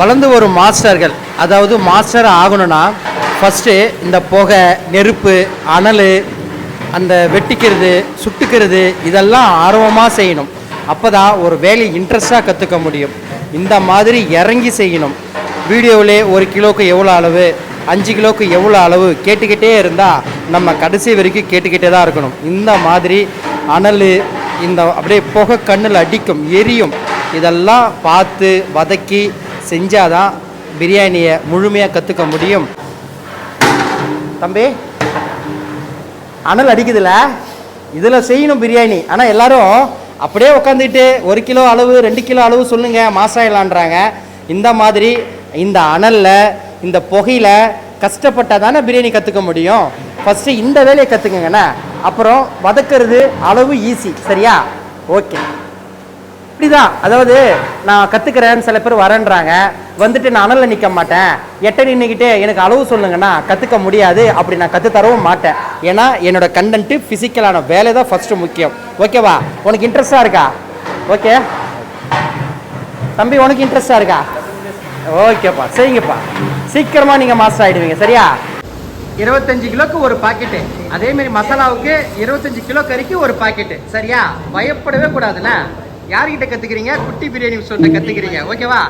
வளர்ந்து வரும் மாஸ்டர்கள் அதாவது மாஸ்டர் ஆகணும்னா ஃபஸ்ட்டு இந்த புகை நெருப்பு அனல் அந்த வெட்டிக்கிறது சுட்டுக்கிறது இதெல்லாம் ஆர்வமாக செய்யணும். அப்போ தான் ஒரு வேலையை இன்ட்ரெஸ்டாக கற்றுக்க முடியும். இந்த மாதிரி இறங்கி செய்யணும். வீடியோவிலே ஒரு கிலோக்கு எவ்வளோ அளவு அஞ்சு கிலோவுக்கு எவ்வளோ அளவு கேட்டுக்கிட்டே இருந்தால் நம்ம கடைசி வரைக்கும் கேட்டுக்கிட்டே தான் இருக்கணும். இந்த மாதிரி அனல் இந்த அப்படியே புகை கண்ணில் அடிக்கும் எரியும் இதெல்லாம் பார்த்து வதக்கி செஞ்சால் தான் பிரியாணியை முழுமையாக கற்றுக்க முடியும். தம்பி அனல் அடிக்குதுல்ல இதில் செய்யணும் பிரியாணி. ஆனால் எல்லாரும் அப்படியே உட்காந்துட்டு ஒரு கிலோ அளவு ரெண்டு கிலோ அளவு சொல்லுங்கள் மாசாயிலான்றாங்க இந்த மாதிரி இந்த அனலில் இந்த புகையில் கஷ்டப்பட்டால் தானே பிரியாணி கற்றுக்க முடியும். ஃபஸ்ட்டு இந்த வேலையை கற்றுக்குங்கண்ணே அப்புறம் வதக்கிறது அளவு ஈஸி சரியா? ஓகே இப்படிதான் அதாவது நான் கற்றுக்கிறேன்னு சில பேர் வரேன்றாங்க. வந்துட்டு நான் அனலில் நிற்க மாட்டேன். எட்ட நின்றுக்கிட்டே எனக்கு அளவு சொல்லுங்கன்னா கற்றுக்க முடியாது. அப்படி நான் கற்றுத்தரவும் தரவும் மாட்டேன். ஏன்னா என்னோட கண்டென்ட்டு ஃபிசிக்கலான வேலை தான் ஃபஸ்ட்டு முக்கியம் ஓகேவா உனக்கு இன்ட்ரெஸ்டாக இருக்கா? ஓகே தம்பி உனக்கு இன்ட்ரெஸ்டாக இருக்கா? ஓகேப்பா சரிங்கப்பா சீக்கிரமாக நீங்கள் மாஸ்டர் ஆகிடுவீங்க சரியா? இருபத்தஞ்சு கிலோக்கு ஒரு பாக்கெட்டு. அதே மாதிரி மசாலாவுக்கு இருபத்தஞ்சு கிலோ கறிக்கு ஒரு பாக்கெட்டு. சரியா? பயப்படவே கூடாதுண்ணா யார்கிட்ட கத்துக்கிறீங்க? குட்டி பிரியாணி சொல்லிட்ட கத்துக்கிறீங்க. ஓகேவா?